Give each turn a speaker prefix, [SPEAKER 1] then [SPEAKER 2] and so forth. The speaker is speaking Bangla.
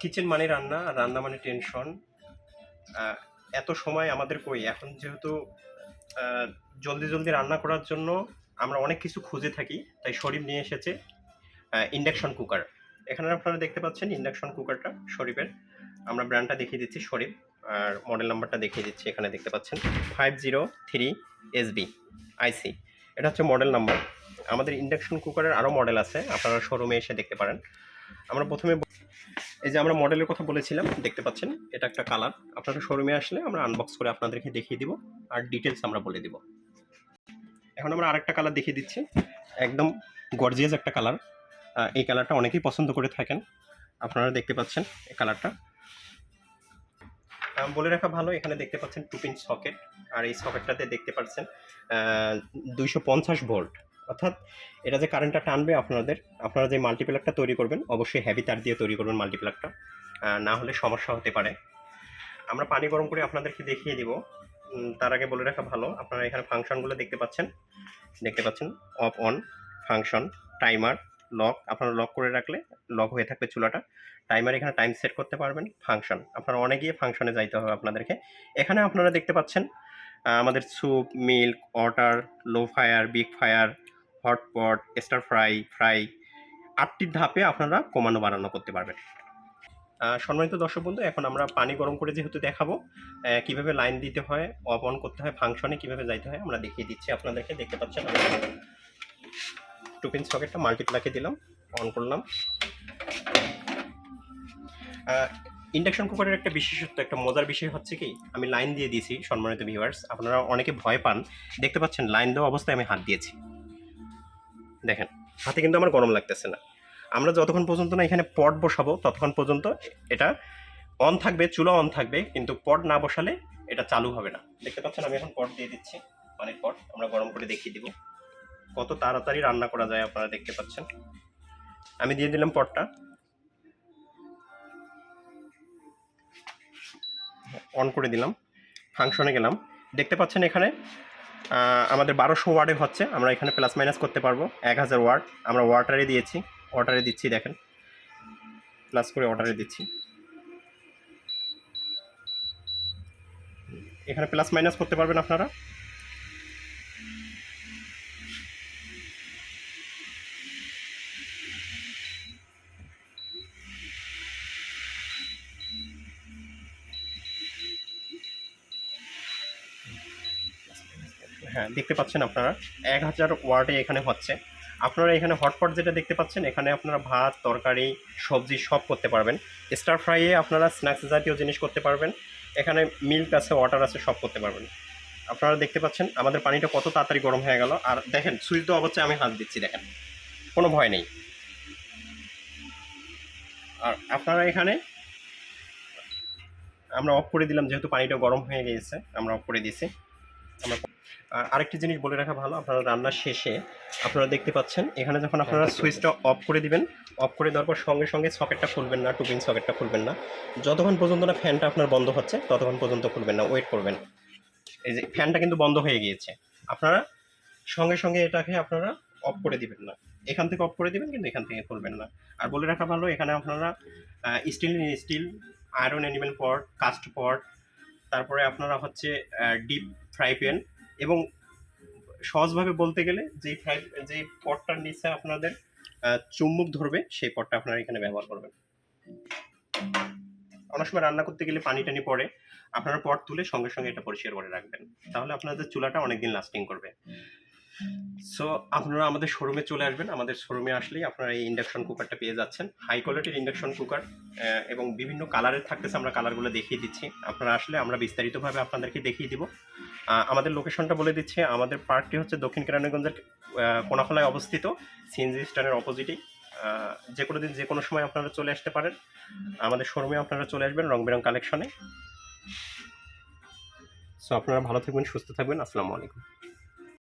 [SPEAKER 1] কিচেন মানে রান্না রান্না মানে টেনশন এত সময় আমাদের কই? এখন যেহেতু জলদি জলদি রান্না করার জন্য আমরা অনেক কিছু খুঁজে থাকি, তাই শরীফ নিয়ে এসেছে ইন্ডাকশন কুকার এখানে আপনারা দেখতে পাচ্ছেন ইন্ডাকশন কুকারটা শরীফের। আমরা ব্র্যান্ডটা দেখিয়ে দিচ্ছি, শরীফ। আর মডেল নাম্বারটা দেখিয়ে দিচ্ছি, এখানে দেখতে পাচ্ছেন। Five zero three SB IC এটা হচ্ছে মডেল নাম্বার আমাদের ইন্ডাকশন কুকারের আরও মডেল আছে, আপনারা শোরুমে এসে দেখতে পারেন। আমরা প্রথমে এই যে আমরা মডেলের কথা বলেছিলাম, দেখতে পাচ্ছেন, এটা একটা কালার। আপনারা শোরুমে আসলে আমরা আনবক্স করে আপনাদেরকে দেখিয়ে দিব, আর ডিটেলস আমরা বলে দিব। এখন আমরা আরেকটা কালার দেখিয়ে দিচ্ছি, একদম গর্জিয়াস একটা কালার। এই কালারটা অনেকেই পছন্দ করে থাকেন, আপনারা দেখতে পাচ্ছেন এই কালারটা। বলে রাখা ভালো, এখানে দেখতে পাচ্ছেন টু পিন সকেট আর এই সকেটটাতে দেখতে পাচ্ছেন দুইশো পঞ্চাশ ভোল্ট অর্থাৎ এটা যে কারেন্টটা টানবে আপনাদের, আপনারা যে মাল্টিপ্লাকটা তৈরি করবেন, অবশ্যই হ্যাভি তার দিয়ে তৈরি করবেন মাল্টিপ্লাকটা না হলে সমস্যা হতে পারে। আমরা পানি গরম করে আপনাদেরকে দেখিয়ে দিব। তার আগে বলে রাখা ভালো, আপনারা এখানে ফাংশনগুলো দেখতে পাচ্ছেন। দেখতে পাচ্ছেন off on function timer lock আপনারা লক করে রাখলে লক হয়ে থাকবে চুলাটা। টাইমার এখানে টাইম সেট করতে পারবেন ফাংশন আপনারা অনেক গিয়ে ফাংশনে যাইতে হবে আপনাদেরকে। এখানে আপনারা দেখতে পাচ্ছেন আমাদের soup milk water low fire big fire hot pot star fry fry আটটি ধাপে আপনারা কমানো বাড়ানো করতে পারবেন। সম্মানিত দর্শক বন্ধু, এখন আমরা পানি গরম করে যেহেতু দেখাবো কীভাবে লাইন দিতে হয় অফ অন করতে হয় ফাংশনে কীভাবে যাইতে হয়, আমরা দেখিয়ে দিচ্ছি আপনাদেরকে, দেখতে পাচ্ছেন টু পিন সকেটটা মাল্টিপ্লাকে দিলাম অন করলাম। ইন্ডাকশন কুকারের একটা বিশেষত্ব, একটা মজার বিষয় হচ্ছে কি, আমি লাইন দিয়ে দিয়েছি, সম্মানিত ভিউয়ার্স আপনারা অনেকে ভয় পান, দেখতে পাচ্ছেন লাইন দেওয়া অবস্থায় আমি হাত দিয়েছি। দেখেন, হাতে কিন্তু আমার গরম লাগতেছে না। আমরা যতক্ষণ পর্যন্ত না এখানে পট বসাবো, ততক্ষণ পর্যন্ত এটা অন থাকবে, চুলা অন থাকবে, কিন্তু পট না বসালে এটা চালু হবে না। দেখতে পাচ্ছেন, আমি এখন পট দিয়ে দিচ্ছি, অনেক পট, আমরা গরম করে দেখিয়ে দিব। কত তাড়াতাড়ি রান্না করা যায় আপনারা দেখতে পাচ্ছেন। আমি দিয়ে দিলাম পটটা। অন করে দিলাম ফাংশনে গেলাম। দেখতে পাচ্ছেন এখানে আমাদের বারোশো ওয়ার্ডে হচ্ছে, আমরা এখানে প্লাস মাইনাস করতে পারব, এক হাজার ওয়ার্ড। আমরা ওয়াটারে দিয়েছি ওয়াটারে দিচ্ছি, দেখেন। প্লাস করে ওয়াটারে দিচ্ছি। এখানে প্লাস মাইনাস করতে পারবেন আপনারা? হ্যাঁ দেখতে পাচ্ছেন আপনারা। এক হাজার ওয়ার্ডে এখানে হচ্ছে। আপনারা এখানে হটপট যেটা দেখতে পাচ্ছেন, এখানে আপনারা ভাত, তরকারি, সবজি সব করতে পারবেন। স্টার ফ্রাইয়ে আপনারা স্ন্যাক্স জাতীয় জিনিস করতে পারবেন। এখানে মিল্ক আছে ওয়াটার আছে, সব করতে পারবেন। আপনারা দেখতে পাচ্ছেন, আমাদের পানিটা কত তাড়াতাড়ি গরম হয়ে গেল। আর দেখেন, সুইচ দেওয়া অবস্থায় আমি হাত দিচ্ছি, দেখেন। কোনো ভয় নেই। আর আপনারা এখানে আমরা অফ করে দিলাম, যেহেতু পানিটা গরম হয়ে গিয়েছে, আমরা অফ করে দিয়েছি। আমরা আর আরেকটি জিনিস বলে রাখা ভালো আপনারা রান্নার শেষে আপনারা দেখতে পাচ্ছেন এখানে যখন আপনারা সুইচটা অফ করে দিবেন অফ করে দেওয়ার পর সঙ্গে সঙ্গে সকেটটা খুলবেন না টুপিং সকেটটা খুলবেন না। যতক্ষণ পর্যন্ত না ফ্যানটা আপনার বন্ধ হচ্ছে ততক্ষণ পর্যন্ত খুলবেন না ওয়েট করবেন। এই যে ফ্যানটা কিন্তু বন্ধ হয়ে গিয়েছে। আপনারা সঙ্গে সঙ্গে এটাকে আপনারা অফ করে দিবেন না। এখান থেকে অফ করে দিবেন কিন্তু এখান থেকে খুলবেন না। আর বলে রাখা ভালো এখানে আপনারা steel steel iron enamel pot cast pot তারপরে আপনারা হচ্ছে ডিপ ফ্রাই প্যান এবং সহজভাবে বলতে গেলে যেই ফ্রাই যেই পটটার নিচে আপনাদের চুম্বক ধরবে, সেই পটটা আপনারা এখানে ব্যবহার করবেন। অনেক সময় রান্না করতে গেলে পানি টানি পড়ে, আপনারা পট তুলে সঙ্গে সঙ্গে এটা পরিষ্কার করে রাখবেন। তাহলে আপনাদের চুলাটা অনেকদিন লাস্টিং করবে। সো আপনারা আমাদের শোরুমে চলে আসবেন। আমাদের শোরুমে আসলেই আপনারা এই ইন্ডাকশন কুকারটা পেয়ে যাচ্ছেন। হাই কোয়ালিটির ইন্ডাকশন কুকার এবং বিভিন্ন কালারের থাকতেছে, আমরা কালারগুলো দেখিয়ে দিচ্ছি। আপনারা আসলে আমরা বিস্তারিতভাবে আপনাদেরকে দেখিয়ে দিব। আমাদের লোকেশনটা বলে দিচ্ছে। আমাদের পার্কটি হচ্ছে দক্ষিণ কেরানীগঞ্জের কোনাখলায় অবস্থিত সিএনজি স্ট্যান্ডের অপোজিটেই যে কোনো দিন, যে কোনো সময় আপনারা চলে আসতে পারেন। আমাদের শোরুমে আপনারা চলে আসবেন রং বেরং কালেকশনে সো আপনারা ভালো থাকবেন, সুস্থ থাকবেন। আসসালামু আলাইকুম।